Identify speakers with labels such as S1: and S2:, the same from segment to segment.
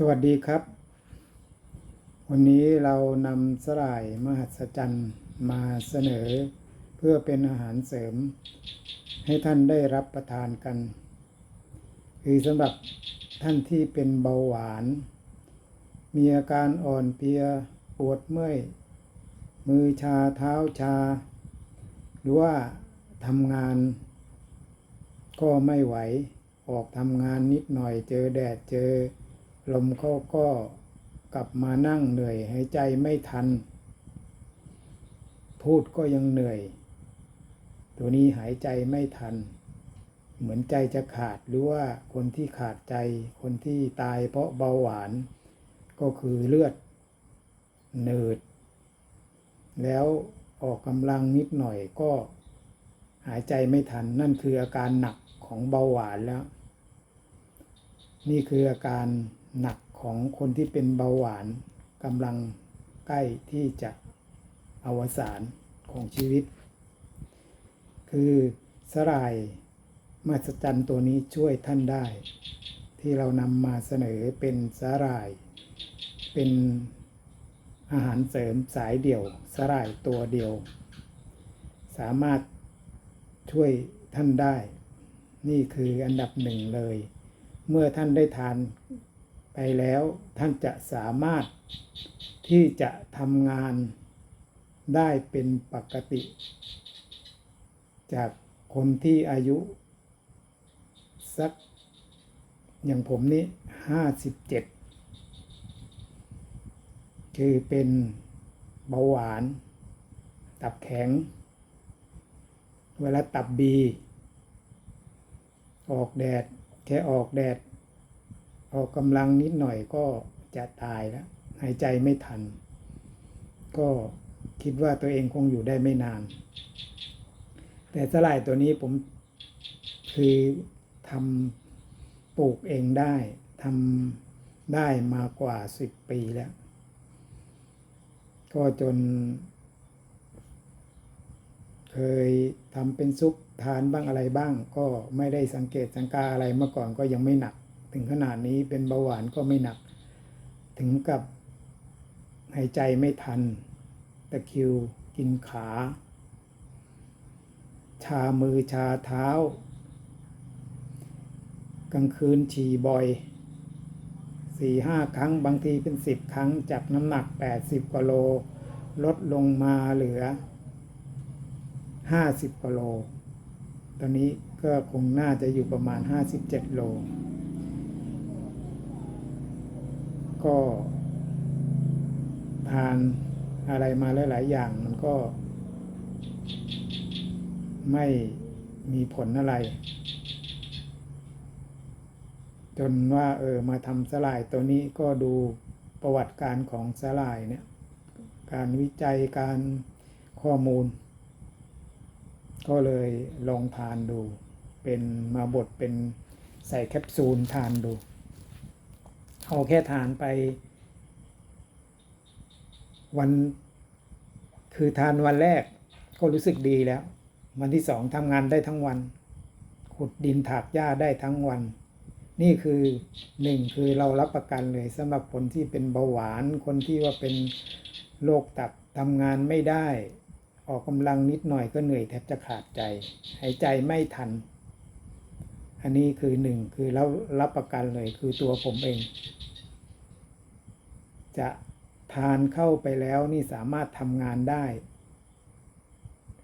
S1: สวัสดีครับ วันนี้เรานำสลายมหัศจรรย์มาเสนอ เพื่อเป็นอาหารเสริม ให้ท่านได้รับประทานกัน คือสำหรับท่านที่เป็นเบาหวาน มีอาการอ่อนเพลียปวดเมื่อย มือชาเท้าชา หรือว่าทำงาน ก็ไม่ไหวออกทำงานนิดหน่อยเจอแดดเจอ ลมเขาก็กลับมานั่งเหนื่อยหายใจไม่ทัน พูดก็ยังเหนื่อย ตัวนี้หายใจไม่ทัน เหมือนใจจะขาดหรือว่าคนที่ขาดใจ คนที่ตายเพราะเบาหวาน ก็คือเลือดหนืด แล้วออกกำลังนิดหน่อยก็หายใจไม่ทัน นั่นคืออาการหนักของเบาหวานแล้ว นี่คืออาการ หนักของคนที่เป็นเบาหวานกำลังใกล้ที่จะอวสานของชีวิต คือสลายมาสจันตัวนี้ช่วยท่านได้ ที่เรานำมาเสนอเป็นสาหร่าย เป็นอาหารเสริมสายเดี่ยวสาหร่ายตัวเดียว สามารถช่วยท่านได้ นี่คืออันดับหนึ่งเลย เมื่อท่านได้ทาน ไปแล้วท่านจะสามารถที่จะทำงานได้เป็นปกติ จากคนที่อายุ สัก อย่างผมนี่ห้าสิบเจ็ดคือเป็นเบาหวาน ตับแข็ง เวลาตับบี ออกแดด แค่ออกแดด ออกกำลังนิดหน่อยก็จะตายแล้วหายใจไม่ทัน ก็คิดว่าตัวเองคงอยู่ได้ไม่นาน แต่สลายตัวนี้ผมคือทำปลูกเองได้ทำได้มากว่าสิบปีแล้ว ก็จน เคยทำเป็นซุปทานบ้างอะไรบ้าง ก็ไม่ได้สังเกตสังกาอะไรเมื่อก่อนก็ยังไม่หนัก ถึงขนาดนี้เป็นเบาหวานก็ไม่หนัก ถึงกับหายใจไม่ทัน ตะคิวกินขา ชามือชาเท้า กลางคืนฉี่บ่อยสี่ห้าครั้งบางทีเป็นสิบครั้งจากน้ำหนักแปดสิบกว่าโล ลดลงมาเหลือห้าสิบกว่าโล ตอนนี้ก็คงน่าจะอยู่ประมาณห้าสิบเจ็ดโล ก็ทานอะไรมาหลาย ๆ อย่างมันก็ ไม่มีผลอะไร จนว่า เออ มาทำสลายตัวนี้ก็ดูประวัติการของสลายเนี่ย การวิจัยการข้อมูล ก็เลยลองทานดู เป็นมาบดเป็นใส่แคปซูลทานดู เอาแค่ทานไป วันคือทานวันแรกก็รู้สึกดีแล้ว วันที่สองทำงานได้ทั้งวัน ขุดดินถากหญ้าได้ทั้งวัน นี่คือหนึ่งคือเรารับประกันเลยสำหรับคนที่เป็นเบาหวานคนที่ว่าเป็นโรคตับทำงานไม่ได้ ออกกำลังนิดหน่อยก็เหนื่อยแทบจะขาดใจ หายใจไม่ทัน อันนี้คือหนึ่งคือเรารับประกันเลยคือตัวผมเอง จะทานเข้าไปแล้วนี่สามารถทำงานได้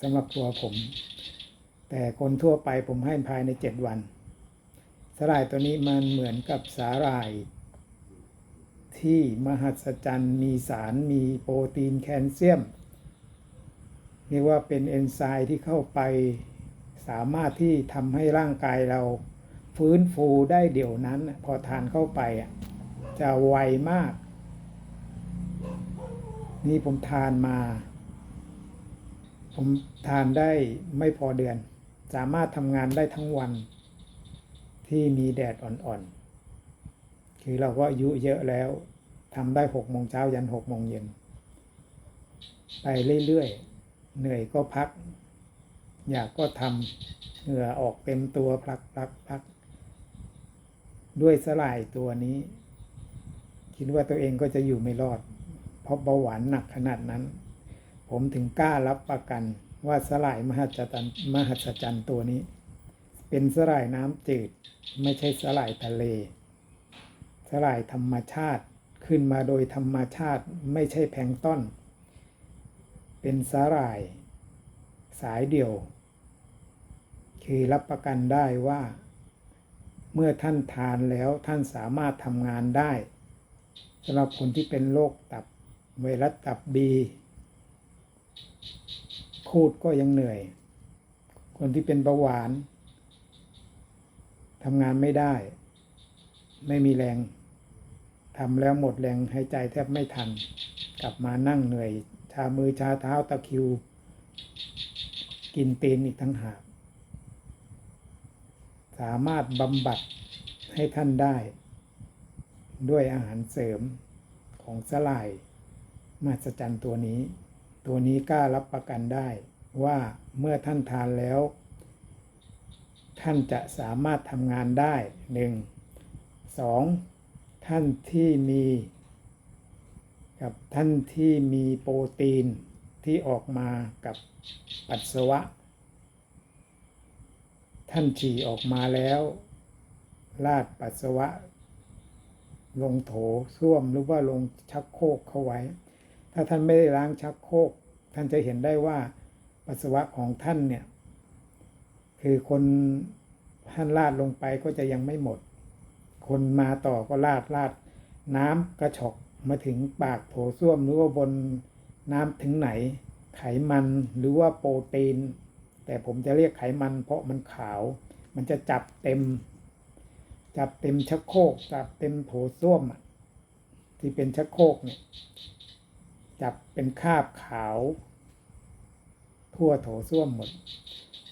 S1: สำหรับตัวผม แต่คนทั่วไปผมให้ภายในเจ็ดวัน สาหร่ายตัวนี้มันเหมือนกับสาหร่าย ที่มหัศจรรย์มีสารมีโปรตีนแคลเซียมเรียกว่าเป็นเอนไซม์ที่เข้าไปสามารถที่ทำให้ร่างกายเราฟื้นฟูได้เดี๋ยวนั้น พอทานเข้าไปจะไวมาก นี่ผมทานมา ผมทานได้ไม่พอเดือน สามารถทำงานได้ทั้งวัน ที่มีแดดอ่อนๆ คือเราก็อายุเยอะแล้วทำได้หกโมงเช้ายันหกโมงเย็น ไปเรื่อยๆ เหนื่อยก็พัก อยากก็ทำเหงื่อออกเต็มตัวพลักพลักพลักด้วยสลายตัวนี้ คิดว่าตัวเองก็จะอยู่ไม่รอด เพราะเบาหวานหนักขนาดนั้น ผมถึงกล้ารับประกันว่าสลายมหัศจรรย์มหัศจรรย์ตัวนี้ เป็นสลายน้ำจืด ไม่ใช่สลายทะเล สลายธรรมชาติขึ้นมาโดยธรรมชาติไม่ใช่แพงต้น เป็นสาหร่าย สายเดี่ยว คือรับประกันได้ว่าเมื่อท่านทานแล้วท่านสามารถทำงานได้สำหรับคนที่เป็นโรคตับ ไวรัสตับบีคูดก็ยังเหนื่อย คนที่เป็นเบาหวานทำงานไม่ได้ ไม่มีแรงทำแล้วหมดแรงหายใจแทบไม่ทัน กลับมานั่งเหนื่อย ชามือชาเท้าตะคิว กินตีนอีกทั้งหาก สามารถบำบัดให้ท่านได้ ด้วยอาหารเสริมของสลาย มหัศจรรย์ตัวนี้ ตัวนี้กล้ารับประกันได้ว่าเมื่อท่านทานแล้ว ท่านจะสามารถทำงานได้หนึ่งสองท่านที่มีกับท่านที่มีโปรตีนที่ออกมากับปัสสาวะ ท่านฉี่ออกมาแล้วลาดปัสสาวะ ลงโถส้วมหรือว่าลงชักโครกเข้าไว้ ถ้าท่านไม่ได้ล้างชักโครกท่านจะเห็นได้ว่าปัสสาวะของท่านเนี่ย คือคนท่านลาดลงไปก็จะยังไม่หมด คนมาต่อก็ลาดลาด น้ำกระชอกมาถึงปากโถส้วมหรือว่าบนน้ำถึงไหน ไขมันหรือว่าโปรตีน แต่ผมจะเรียกไขมันเพราะมันขาว มันจะจับเต็ม จับเต็มชักโครกจับเต็มโถส้วมที่เป็นชักโครกเนี่ย จับเป็นคาบขาว ทั่วโถส้วมหมด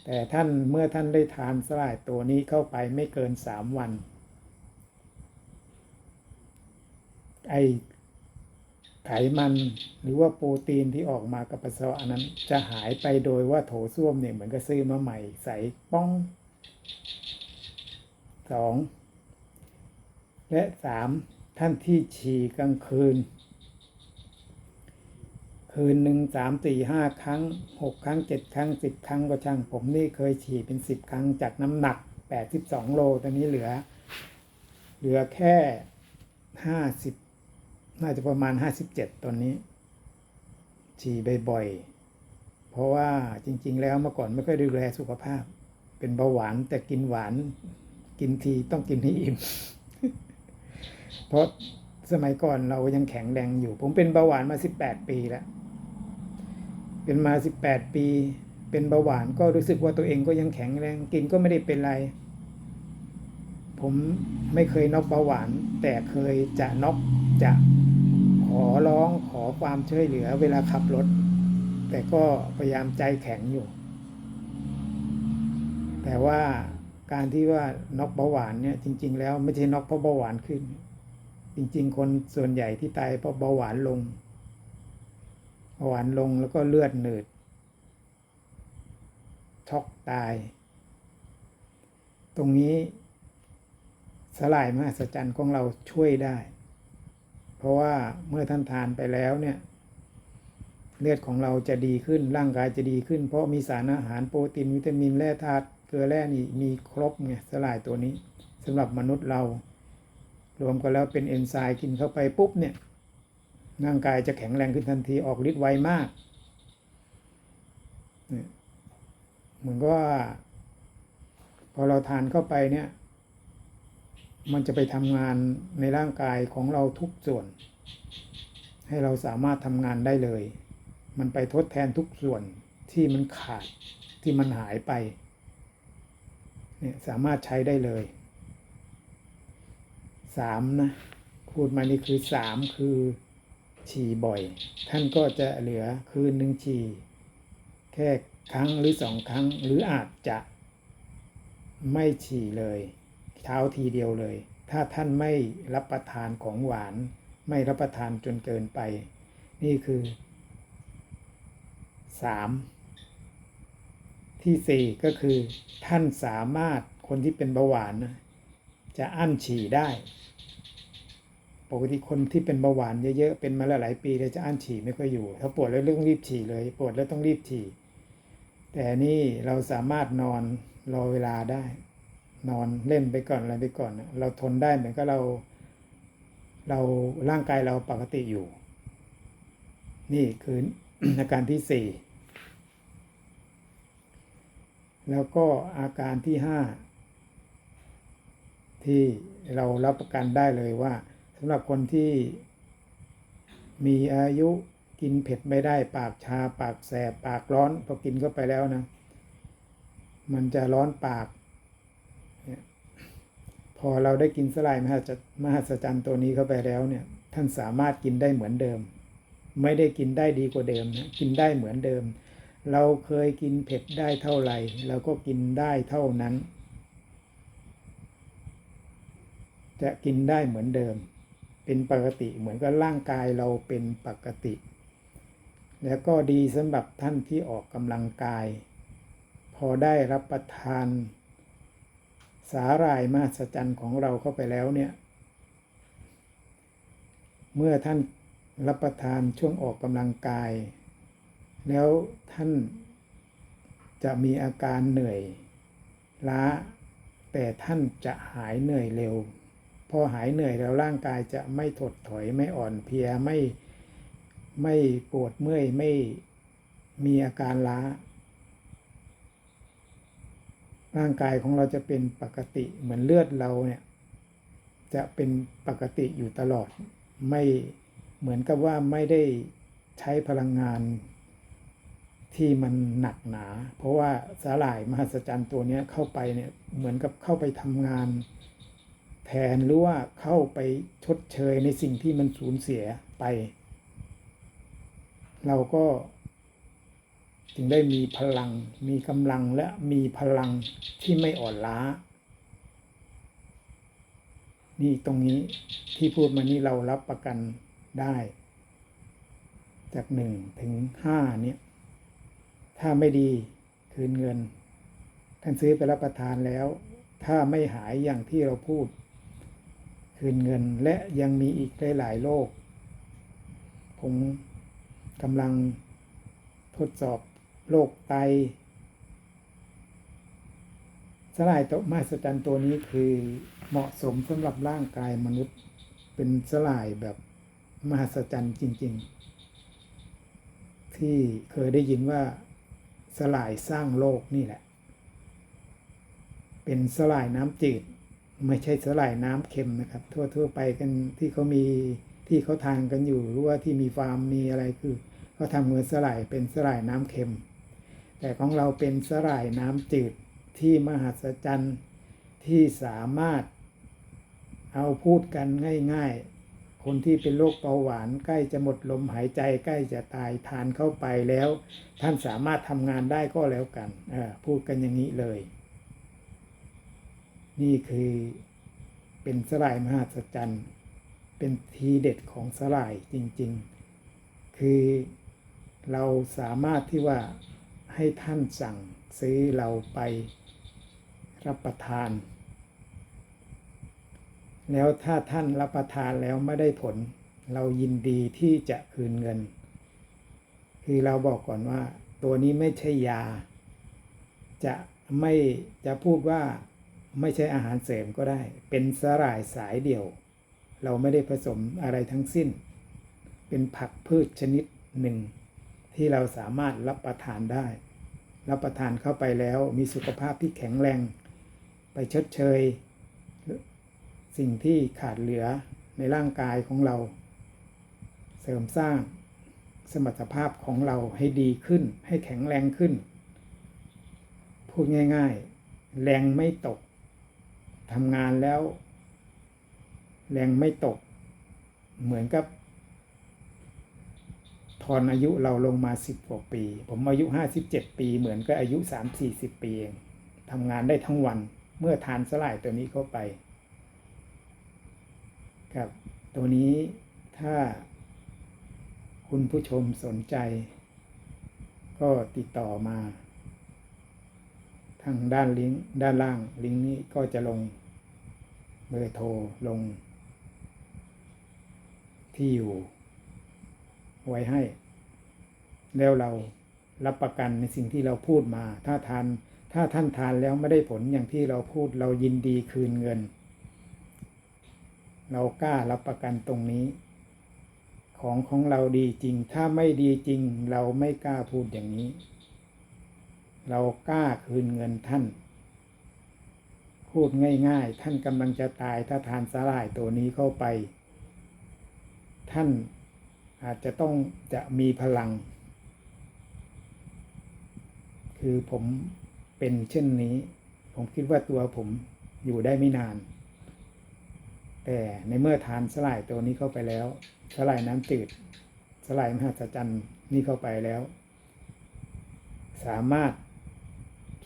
S1: แต่ท่านเมื่อท่านได้ทานสลายตัวนี้เข้าไปไม่เกินสามวัน ไอไขมันหรือว่าโปรตีนที่ออกมากับปัสสาวะนั้นจะหายไปโดยว่าโถส้วมเนี่ยเหมือนกับซื้อมาใหม่ใสป้องสองและสามท่านที่ฉี่กลางคืน คืนหนึ่งสามสี่ห้าครั้งหกครั้งเจ็ดครั้งสิบครั้งก็ช่าง ผมนี่เคยฉี่เป็นสิบครั้งจากน้ำหนักแปดสิบสองโลตอนนี้เหลือ เหลือแค่ห้าสิบน่าจะประมาณห้าสิบเจ็ดตอนนี้ ฉี่บ่อยๆ เพราะว่าจริง ๆ แล้วเมื่อก่อนไม่ค่อยดูแลสุขภาพ เป็นเบาหวานแต่กินหวาน กินทีต้องกินให้อิ่มเพราะสมัยก่อนเรายังแข็งแรงอยู่ ผมเป็นเบาหวานมาสิบแปดปีแล้ว เป็นมาสิบแปดปี เป็นเบาหวานก็รู้สึกว่าตัวเองก็ยังแข็งแรงกินก็ไม่ได้เป็นไร ผมไม่เคยน็อกเบาหวาน แต่เคยจะน็อกจะขอร้องขอความช่วยเหลือเวลาขับรถ แต่ก็พยายามใจแข็งอยู่ แต่ว่าการที่ว่าน็อกเบาหวานเนี่ยจริง ๆ แล้วไม่ใช่น็อกเพราะเบาหวานขึ้น จริง ๆ คนส่วนใหญ่ที่ตายเพราะเบาหวานลง หวานลงแล้วก็เลือดหนืดช็อกตาย ตรงนี้สลายมหัศจรรย์ของเราช่วยได้ เพราะว่าเมื่อท่านทานไปแล้วเนี่ยเลือดของเราจะดีขึ้นร่างกายจะดีขึ้น เพราะมีสารอาหารโปรตีนวิตามินแร่ธาตุเกลือแร่นี่มีครบไงสลายตัวนี้สำหรับมนุษย์เรา รวมกันแล้วเป็นเอนไซม์กินเข้าไปปุ๊บเนี่ย ร่างกายจะแข็งแรงขึ้นทันทีออกฤทธิ์ไวมากเหมือนกับว่า พอเราทานเข้าไปเนี่ย มันจะไปทำงานในร่างกายของเราทุกส่วน ให้เราสามารถทำงานได้เลย มันไปทดแทนทุกส่วนที่มันขาดที่มันหายไปเนี่ยสามารถใช้ได้เลยสามนะพูดมานี่คือสามคือ ฉี่บ่อย ท่านก็จะเหลือคืนหนึ่งฉี่แค่ครั้งหรือสองครั้งหรืออาจจะไม่ฉี่เลยเช้าทีเดียวเลย ถ้าท่านไม่รับประทานของหวาน ไม่รับประทานจนเกินไป นี่คือสามที่สี่ก็คือ ท่านสามารถคนที่เป็นเบาหวาน จะอั้นฉี่ได้ ปกติคนที่เป็นเบาหวานเยอะๆ เป็นมาหลายปีเลยจะอั้นฉี่ไม่ค่อยอยู่ ถ้าปวดแล้วเรื่องรีบฉี่เลย ปวดแล้วต้องรีบฉี่ แต่นี่เราสามารถนอนรอเวลาได้ นอนเล่นไปก่อนอะไรไปก่อน เราทนได้เหมือนกับเรา เราร่างกายเราปกติอยู่ นี่คืออาการที่สี่ แล้วก็อาการที่ห้าที่เรารับประกันได้เลยว่า สำหรับคนที่มีอายุกินเผ็ดไม่ได้ปากชาปากแสบปากร้อนพอกินเข้าไปแล้วนะ มันจะร้อนปาก พอเราได้กินสลายมหัศมหัศจรรย์ตัวนี้เข้าไปแล้วเนี่ย ท่านสามารถกินได้เหมือนเดิม ไม่ได้กินได้ดีกว่าเดิมนะกินได้เหมือนเดิม เราเคยกินเผ็ดได้เท่าไหร่เราก็กินได้เท่านั้น จะกินได้เหมือนเดิม เป็นปกติ เหมือนกับร่างกายเราเป็นปกติ แล้วก็ดีสำหรับท่านที่ออกกำลังกาย พอได้รับประทาน สาหร่ายมหัศจรรย์ของเราเข้าไปแล้วเนี่ย เมื่อท่านรับประทานช่วงออกกำลังกาย แล้วท่านจะมีอาการเหนื่อยล้า แต่ท่านจะหายเหนื่อยเร็ว พอหายเหนื่อยแล้วร่างกายจะไม่ถดถอยไม่อ่อนเพลียไม่ไม่ปวดเมื่อยไม่มีอาการล้า ร่างกายของเราจะเป็นปกติเหมือนเลือดเราเนี่ยจะเป็นปกติอยู่ตลอด ไม่เหมือนกับว่าไม่ได้ใช้พลังงานที่มันหนักหนา เพราะว่าสาหร่ายมหัศจรรย์ตัวนี้เข้าไปเนี่ยเหมือนกับเข้าไปทำงาน แทนหรือว่าเข้าไปชดเชยในสิ่งที่มันสูญเสียไป เราก็จึงได้มีพลัง มีกำลังและมีพลังที่ไม่อ่อนล้า นี่ตรงนี้ที่พูดมานี่เรารับประกันได้ จากหนึ่งถึงห้าเนี่ยถ้าไม่ดีคืนเงิน ท่านซื้อไปรับประทานแล้ว ถ้าไม่หายอย่างที่เราพูด คืนเงินและยังมีอีกหลายๆโรคผมกำลังทดสอบโรคไตสลายโตมาสจันตัวนี้คือเหมาะสมสำหรับร่างกายมนุษย์เป็นสลายแบบมหัศจรรย์จริง ๆ ที่เคยได้ยินว่าสลายสร้างโลกนี่แหละ เป็นสลายน้ำจืด ไม่ใช่สลายน้ำเค็มนะครับ ทั่วๆไปกันที่เขามีที่เขาทานกันอยู่หรือว่าที่มีฟาร์มมีอะไรคือเขาทำเงินสลายเป็นสลายน้ำเค็ม แต่ของเราเป็นสลายน้ำจืดที่มหัศจรรย์ที่สามารถเอาพูดกันง่าย ๆ คนที่เป็นโรคเบาหวานใกล้จะหมดลมหายใจใกล้จะตายทานเข้าไปแล้ว ท่านสามารถทำงานได้ก็แล้วกันพูดกันอย่างนี้เลย นี่คือเป็นสลายมหัศจรรย์เป็นทีเด็ดของสลายจริง ๆ คือเราสามารถที่ว่าให้ท่านสั่งซื้อเราไปรับประทาน แล้วถ้าท่านรับประทานแล้วไม่ได้ผล เรายินดีที่จะคืนเงิน คือเราบอกก่อนว่า ตัวนี้ไม่ใช่ยา จะไม่จะพูดว่า ไม่ใช่อาหารเสริมก็ได้ เป็นสาหร่ายสายเดี่ยว เราไม่ได้ผสมอะไรทั้งสิ้น เป็นผักพืชชนิดหนึ่ง ที่เราสามารถรับประทานได้ รับประทานเข้าไปแล้วมีสุขภาพที่แข็งแรง ไปชดเชย สิ่งที่ขาดเหลือในร่างกายของเรา เสริมสร้างสมรรถภาพของเราให้ดีขึ้น ให้แข็งแรงขึ้น พูดง่าย ๆ แรงไม่ตก ทำงานแล้ว แรงไม่ตก เหมือนกับทอนอายุเราลงมาสิบกว่าปี ผมอายุห้าสิบเจ็ดปี เหมือนกับอายุสามสี่สิบปีเองทำงานได้ทั้งวันเมื่อทานสลายตัวนี้เข้าไป ครับ ตัวนี้ถ้าคุณผู้ชมสนใจ ก็ติดต่อมา ทางด้านลิงก์ด้านล่างลิงก์นี้ก็จะลงเบอร์โทรลง ที่อยู่ ไว้ให้ แล้วเรารับประกันในสิ่งที่เราพูดมา ถ้าทานถ้าท่านทานแล้วไม่ได้ผลอย่างที่เราพูดเรายินดีคืนเงิน เรากล้ารับประกันตรงนี้ ของของเราดีจริง ถ้าไม่ดีจริง เราไม่กล้าพูดอย่างนี้ เรากล้าคืนเงินท่าน พูดง่ายๆ ท่านกำลังจะตายถ้าทานสาหร่ายตัวนี้เข้าไป ท่านอาจจะต้องจะมีพลัง คือผมเป็นเช่นนี้ ผมคิดว่าตัวผมอยู่ได้ไม่นาน แต่ในเมื่อทานสลายตัวนี้เข้าไปแล้ว สลายน้ำจืดสลายมหัศจรรย์นี่เข้าไปแล้ว สามารถ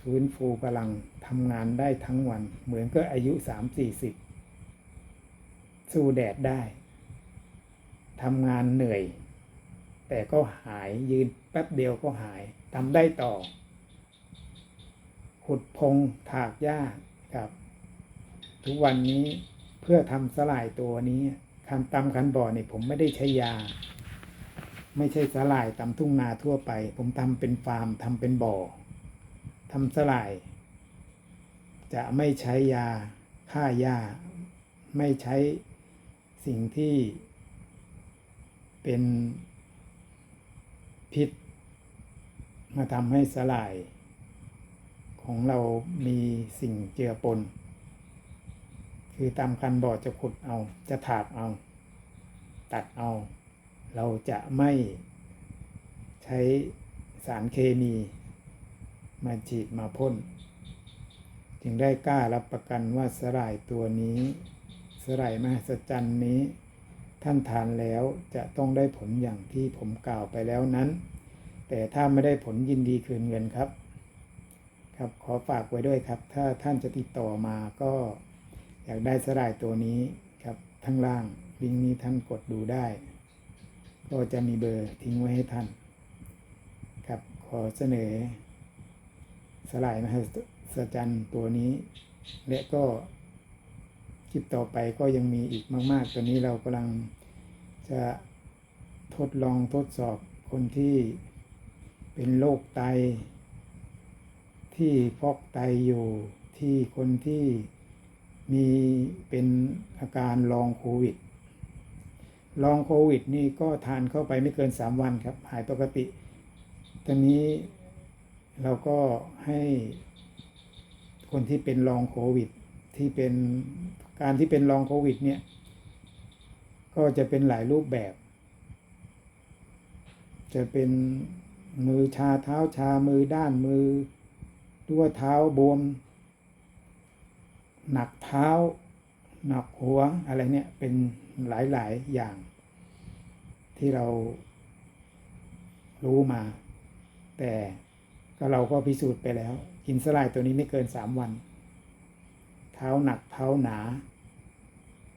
S1: ฟื้นฟูพลังทำงานได้ทั้งวัน เหมือนก็อายุสามสี่สิบสู้แดดได้ทำงานเหนื่อย แต่ก็หายยืนแป๊บเดียวก็หายทำได้ต่อ ขุดพงถากหญ้าครับ ทุกวันนี้เพื่อทำสลายตัวนี้คันตำคันบ่อนี่ผมไม่ได้ใช้ยา ไม่ใช่สลายตำทุ่งนาทั่วไป ผมทำเป็นฟาร์มทำเป็นบ่อ ทำสลาย จะไม่ใช้ยาฆ่าหญ้า ไม่ใช้สิ่งที่เป็นพิษ มาทำให้สลาย ของเรามีสิ่งเจือปน คือตามคันบ่อจะขุดเอาจะถากเอา ตัดเอา เราจะไม่ใช้สารเคมี มาฉีดมาพ่น จึงได้กล้ารับประกันว่าสลายตัวนี้ สลายมหัศจรรย์นี้ ท่านทานแล้วจะต้องได้ผลอย่างที่ผมกล่าวไปแล้วนั้น แต่ถ้าไม่ได้ผลยินดีคืนเงินครับ ครับขอฝากไว้ด้วยครับ ถ้าท่านจะติดต่อมาก็อยากได้สลายตัวนี้ครับทั้งล่างลิงก์นี้ท่านกดดูได้ ก็จะมีเบอร์ทิ้งไว้ให้ท่าน ครับขอเสนอ สลายมหัศจรรย์ตัวนี้ และก็คลิปต่อไปก็ยังมีอีกมาก ๆตัวนี้เรากำลังจะทดลองทดสอบคนที่เป็นโรคไต ที่ฟอกไตอยู่ที่คนที่มีเป็นอาการลองโควิด ลองโควิดนี่ก็ทานเข้าไปไม่เกิน 3 วันครับ หายปกติ ตอนนี้ เราก็ให้คนที่เป็นลองโควิด ที่เป็นการที่เป็นลองโควิดเนี่ย ก็จะเป็นหลายรูปแบบ จะเป็นมือชาเท้าชามือด้านมือตัวเท้าบวม หนักเท้า หนักหัวอะไรเนี่ยเป็นหลาย ๆ อย่าง ที่เรารู้มา แต่ ก็เราก็พิสูจน์ไปแล้วกินสลายตัวนี้ไม่เกินสามวัน เท้าหนักเท้าหนา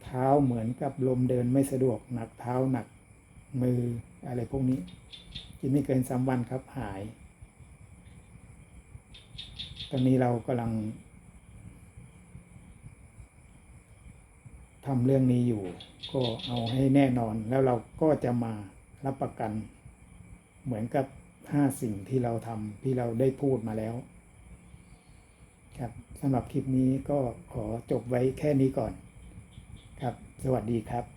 S1: เท้าเหมือนกับลมเดินไม่สะดวก หนักเท้าหนักมืออะไรพวกนี้ กินไม่เกินสามวันครับหาย ตอนนี้เรากำลังทำเรื่องนี้อยู่ ก็เอาให้แน่นอนแล้วเราก็จะมารับประกันเหมือนกับ ห้าสิ่งที่เราทำที่เราได้พูดมาแล้ว ครับสำหรับคลิปนี้ก็ขอจบไว้แค่นี้ก่อน ครับ สวัสดีครับ